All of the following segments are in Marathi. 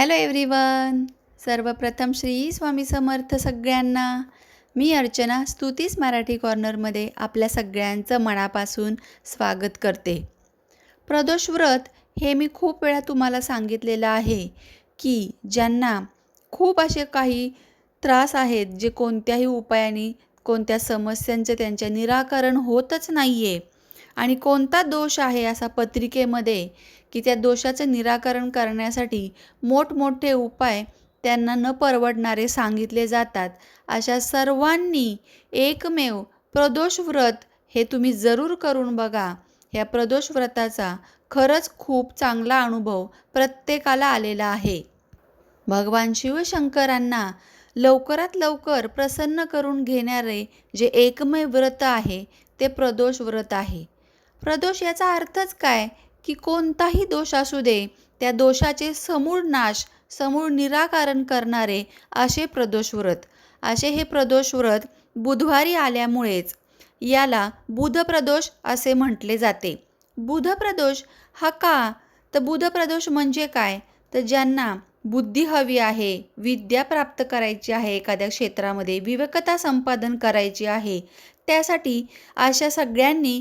हॅलो एव्हरीवन सर्वप्रथम श्री स्वामी समर्थ सगळ्यांना. मी अर्चना स्तुतीस मराठी कॉर्नरमध्ये आपल्या सगळ्यांचं मनापासून स्वागत करते. प्रदोष व्रत हे मी खूप वेळा तुम्हाला सांगितलेलं आहे की ज्यांना खूप असे काही त्रास आहेत जे कोणत्याही उपायाने कोणत्या समस्यांचे त्यांचे निराकरण होतच नाही आहे आणि कोणता दोष आहे असा पत्रिकेमध्ये की त्या दोषाचं निराकरण करण्यासाठी मोठमोठे उपाय त्यांना न परवडणारे सांगितले जातात? अशा सर्वांनी एकमेव प्रदोष व्रत हे तुम्ही जरूर करून बघा. ह्या प्रदोष व्रताचा खरंच खूप चांगला अनुभव प्रत्येकाला आलेला आहे. भगवान शिवशंकरांना लवकरात लवकर प्रसन्न करून घेणारे जे एकमेव व्रत आहे ते प्रदोष व्रत आहे. प्रदोष याचा अर्थच काय? की कोणताही दोष असू दे त्या दोषाचे समूळ नाश समूळ निराकरण करणारे असे प्रदोष व्रत. असे हे प्रदोष व्रत बुधवारी आल्यामुळेच याला बुधप्रदोष असे म्हटले जाते. बुधप्रदोष हा का? तर बुधप्रदोष म्हणजे काय? तर ज्यांना बुद्धी हवी आहे विद्या प्राप्त करायची आहे एखाद्या क्षेत्रामध्ये विवेकता संपादन करायची आहे त्यासाठी अशा सगळ्यांनी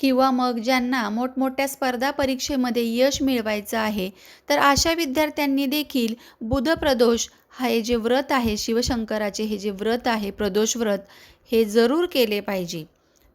किंवा मग ज्यांना मोठमोठ्या स्पर्धा परीक्षेमध्ये यश मिळवायचं आहे तर अशा विद्यार्थ्यांनी देखील बुध प्रदोष हे जे व्रत आहे शिवशंकराचे हे जे व्रत आहे प्रदोष व्रत हे जरूर केले पाहिजे.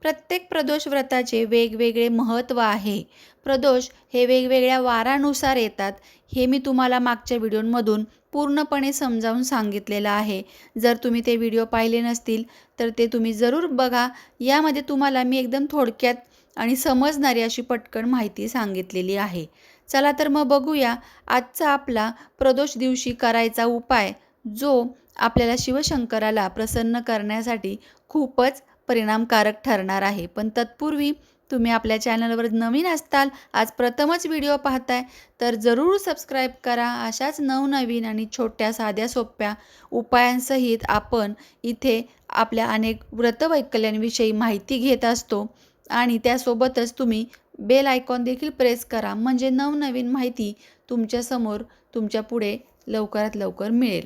प्रत्येक प्रदोष व्रताचे वेगवेगळे महत्त्व आहे. प्रदोष हे वेगवेगळ्या वारानुसार येतात हे मी तुम्हाला मागच्या व्हिडिओमधून पूर्णपणे समजावून सांगितलेलं आहे. जर तुम्ही ते व्हिडिओ पाहिले नसतील तर ते तुम्ही जरूर बघा. यामध्ये तुम्हाला मी एकदम थोडक्यात आणि समजणारी अशी पटकन माहिती सांगितलेली आहे. चला तर मग बघूया आजचा आपला प्रदोष दिवशी करायचा उपाय जो आपल्याला शिवशंकराला प्रसन्न करण्यासाठी खूपच परिणामकारक ठरणार आहे. पण तत्पूर्वी तुम्ही आपल्या चॅनलवर नवीन असताल आज प्रथमच व्हिडिओ पाहताय तर जरूर सबस्क्राईब करा. अशाच नवनवीन आणि छोट्या साध्या सोप्या उपायांसहित आपण इथे आपल्या अनेक व्रतवैकल्यांविषयी माहिती घेत असतो. आणि त्यासोबतच तुम्ही बेल आयकॉन देखील प्रेस करा. म्हणजे नवनवीन माहिती तुमच्यासमोर तुमच्यापुढे लवकरात लवकर मिळेल.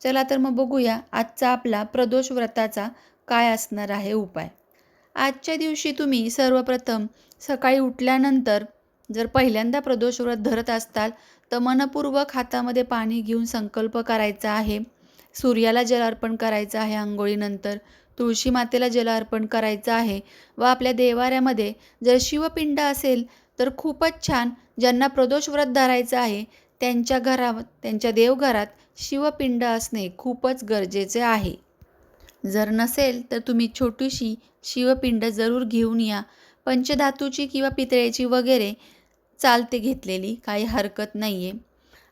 चला तर मग बघूया आजचा आपला प्रदोष व्रताचा काय असणार आहे उपाय. आजच्या दिवशी तुम्ही सर्वप्रथम सकाळी उठल्यानंतर जर पहिल्यांदा प्रदोष व्रत धरत असताल तर मनपूर्वक हातामध्ये पाणी घेऊन संकल्प करायचा आहे. सूर्याला जल अर्पण करायचं आहे आंघोळीनंतर. तुळशी मातेला जल अर्पण करायचं आहे व आपल्या देवाऱ्यामध्ये जर शिवपिंड असेल तर खूपच छान ज्यांना प्रदोष व्रत धरायचं आहे त्यांच्या घरा त्यांच्या देवघरात शिवपिंड असणे खूपच गरजेचे आहे. जर नसेल तर तुम्ही छोटीशी शिवपिंड जरूर घेऊन या. पंचधातूची किंवा पितळेची वगैरे चालते घेतलेली काही हरकत नाही आहे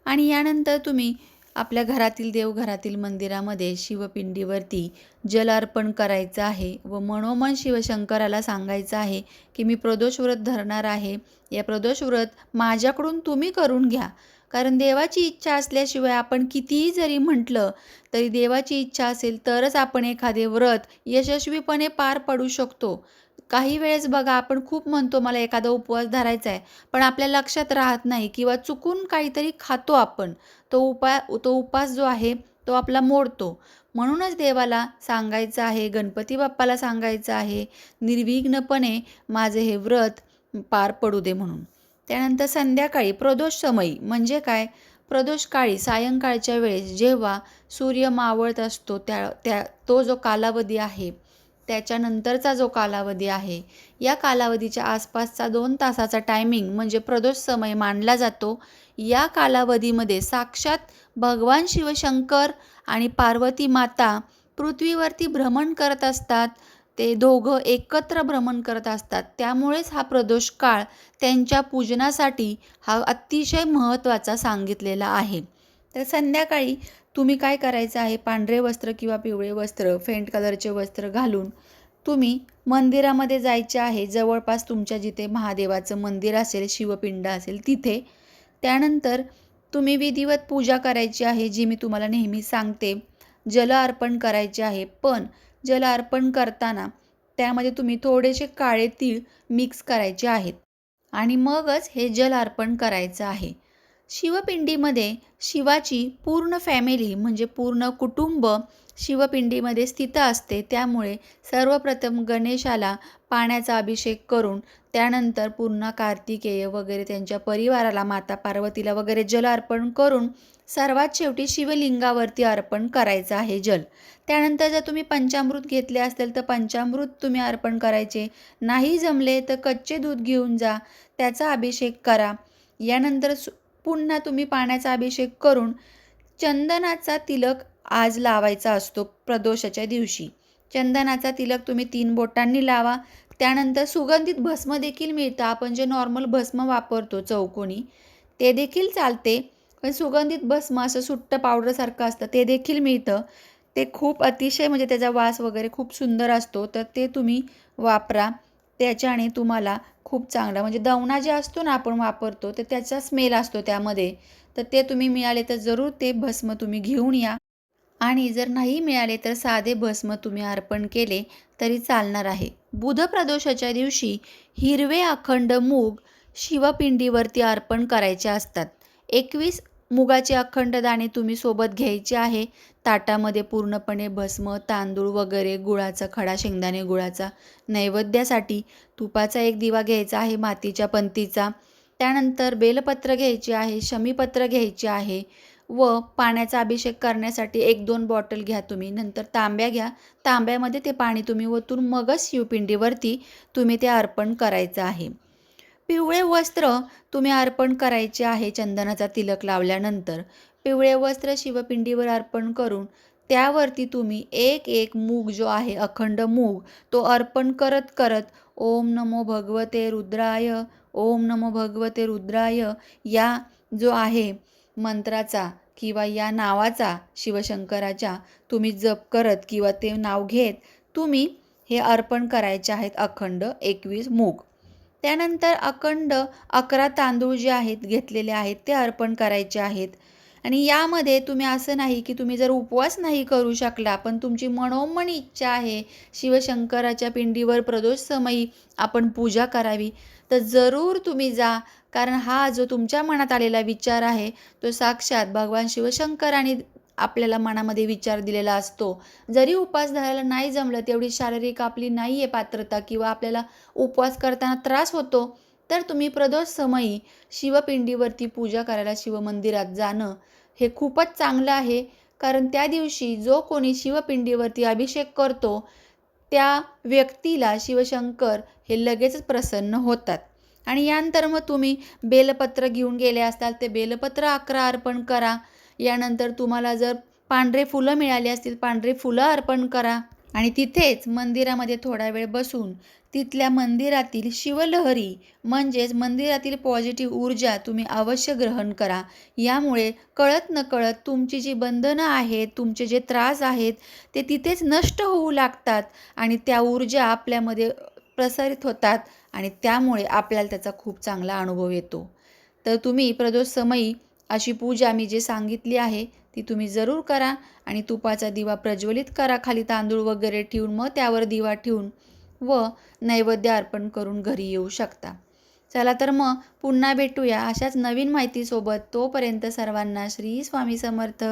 आणि यानंतर तुम्ही आपल्या घरातील देवघरातील मंदिरामध्ये शिवपिंडीवरती जल अर्पण करायचं आहे व मनोमन शिवशंकराला सांगायचं आहे की मी प्रदोष व्रत धरणार आहे. या प्रदोष व्रत माझ्याकडून तुम्ही करून घ्या. कारण देवाची इच्छा असल्याशिवाय आपण कितीही जरी म्हटलं तरी देवाची इच्छा असेल तरच आपण एखादे व्रत यशस्वीपणे पार पडू शकतो. काही वेळेस बघा आपण खूप म्हणतो मला एखादा उपवास धरायचा आहे. पण आपल्या लक्षात राहत नाही किंवा चुकून काहीतरी खातो आपण. तो उपाय तो उपास जो आहे तो आपला मोडतो. म्हणूनच देवाला सांगायचं आहे गणपती बाप्पाला सांगायचं आहे निर्विघ्नपणे माझे हे व्रत पार पडू दे म्हणून. त्यानंतर संध्याकाळी प्रदोष समयी म्हणजे काय? प्रदोष काळी सायंकाळच्या वेळेस जेव्हा सूर्य मावळत असतो त्या त्या तो जो कालावधी आहे त्याच्यानंतरचा जो कालावधी आहे या कालावधीच्या आसपासचा दोन तासाचा टायमिंग म्हणजे प्रदोष समय मानला जातो. या कालावधीमध्ये साक्षात भगवान शिवशंकर आणि पार्वती माता पृथ्वीवरती भ्रमण करत असतात. ते दोघं एकत्र भ्रमण करत असतात. त्यामुळेच हा प्रदोष काळ त्यांच्या पूजनासाठी हा अतिशय महत्त्वाचा सांगितलेला आहे. तर संध्याकाळी तुम्ही काय करायचं आहे? पांढरे वस्त्र किंवा पिवळे वस्त्र फेंट कलरचे वस्त्र घालून तुम्ही मंदिरामध्ये जायचे आहे. जवळपास तुमच्या जिथे महादेवाचं मंदिर असेल शिवपिंड असेल तिथे. त्यानंतर तुम्ही विधिवत पूजा करायची आहे जी मी तुम्हाला नेहमी सांगते. जल अर्पण करायचे आहे. पण जल अर्पण करताना त्यामध्ये तुम्ही थोडेसे काळे तीळ मिक्स करायचे आहेत. आणि मगच हे जल अर्पण करायचं आहे. शिवपिंडीमध्ये शिवाची पूर्ण फॅमिली म्हणजे पूर्ण कुटुंब शिवपिंडीमध्ये स्थित असते. त्यामुळे सर्वप्रथम गणेशाला पाण्याचा अभिषेक करून त्यानंतर पूर्ण कार्तिकेय वगैरे त्यांच्या परिवाराला माता पार्वतीला वगैरे जल अर्पण करून सर्वात शेवटी शिवलिंगावरती अर्पण करायचं आहे जल. त्यानंतर जर तुम्ही पंचामृत घेतले असेल तर पंचामृत तुम्ही अर्पण करायचे. नाही जमले तर कच्चे दूध घेऊन जा त्याचा अभिषेक करा. यानंतर सु पुन्हा तुम्ही पाण्याचा अभिषेक करून चंदनाचा तिलक आज लावायचा असतो प्रदोषाच्या दिवशी. चंदनाचा तिलक तुम्ही तीन बोटांनी लावा. त्यानंतर सुगंधित भस्म देखील मिळतं. आपण जे नॉर्मल भस्म वापरतो चौकोनी ते देखील चालते. पण सुगंधित भस्म असं सुट्ट पावडरसारखं असतं ते देखील मिळतं. ते खूप अतिशय म्हणजे त्याचा वास वगैरे खूप सुंदर असतो. तर ते तुम्ही वापरा. त्याच्याने तुम्हाला खूप चांगला म्हणजे दवना जे असतो ना आपण वापरतो तर त्याचा स्मेल असतो त्यामध्ये. तर ते तुम्ही मिळाले तर जरूर ते भस्म तुम्ही घेऊन या. आणि जर नाही मिळाले तर साधे भस्म तुम्ही अर्पण केले तरी चालणार आहे. बुध प्रदोषाच्या दिवशी हिरवे अखंड मूग शिवपिंडीवरती अर्पण करायचे असतात. एकवीस मुगाचे अखंड दाणे तुम्ही सोबत घ्यायचे आहे. ताटामध्ये पूर्णपणे भस्म तांदूळ वगैरे गुळाचा खडा शेंगदाणे गुळाचा नैवेद्यासाठी तुपाचा एक दिवा घ्यायचा आहे मातीच्या पंतीचा. त्यानंतर बेलपत्र घ्यायचे आहे शमीपत्र घ्यायचे आहे व पाण्याचा अभिषेक करण्यासाठी एक दोन बॉटल घ्या तुम्ही. नंतर तांब्या घ्या. तांब्यामध्ये ते पाणी तुम्ही ओतून मगच शिवपिंडीवरती तुम्ही ते अर्पण करायचं आहे. पिवळे वस्त्र तुम्ही अर्पण करायचे आहे चंदनाचा तिलक लावल्यानंतर. पिवळे वस्त्र शिवपिंडीवर अर्पण करून त्यावरती तुम्ही एक एक मूग जो आहे अखंड मूग तो अर्पण करत करत ओम नमो भगवते रुद्राय ओम नमो भगवते रुद्राय या जो आहे मंत्राचा किंवा या नावाचा शिवशंकराच्या तुम्ही जप करत किंवा ते नाव घेत तुम्ही हे अर्पण करायचे आहेत अखंड एकवीस मूग. त्यानंतर अखंड अकरा तांदूळ जे आहेत घेतलेले आहेत ते अर्पण करायचे आहेत. आणि यामध्ये तुम्ही असं नाही की तुम्ही जर उपवास नाही करू शकला पण तुमची मनोमन इच्छा आहे शिवशंकराच्या पिंडीवर प्रदोष समयी आपण पूजा करावी तर जरूर तुम्ही जा. कारण हा जो तुमच्या मनात आलेला विचार आहे तो साक्षात भगवान शिवशंकराने आपल्याला मनामध्ये विचार दिलेला असतो. जरी उपवास धरायला नाही जमलं तेवढी शारीरिक आपली नाही आहे पात्रता किंवा आपल्याला उपवास करताना त्रास होतो तर तुम्ही प्रदोष समयी शिवपिंडीवरती पूजा करायला शिवमंदिरात जाणं हे खूपच चांगलं आहे. कारण त्या दिवशी जो कोणी शिवपिंडीवरती अभिषेक करतो त्या व्यक्तीला शिवशंकर हे लगेचच प्रसन्न होतात. आणि यानंतर मग तुम्ही बेलपत्र घेऊन गेले असताल ते बेलपत्र अकरा अर्पण करा. यानंतर तुम्हाला जर पांढरे फुलं मिळाली असतील पांढरे फुलं अर्पण करा. आणि तिथेच मंदिरामध्ये थोडा वेळ बसून तिथल्या मंदिरातील शिवलहरी म्हणजेच मंदिरातील पॉझिटिव्ह ऊर्जा तुम्ही अवश्य ग्रहण करा. यामुळे कळत नकळत तुमची जी बंधनं आहेत तुमचे जे त्रास आहेत ते तिथेच नष्ट होऊ लागतात आणि त्या ऊर्जा आपल्यामध्ये प्रसारित होतात आणि त्यामुळे आपल्याला त्याचा खूप चांगला अनुभव येतो. तर तुम्ही प्रदोष समयी अशी पूजा मी जे सांगितली आहे ती तुम्ही जरूर करा आणि तुपाचा दिवा प्रज्वलित करा खाली तांदूळ वगैरे ठेवून मग त्यावर दिवा ठेवून व नैवेद्य अर्पण करून घरी येऊ शकता. चला तर मग पुन्हा भेटूया अशाच नवीन माहितीसोबत. तोपर्यंत सर्वांना श्री स्वामी समर्थ.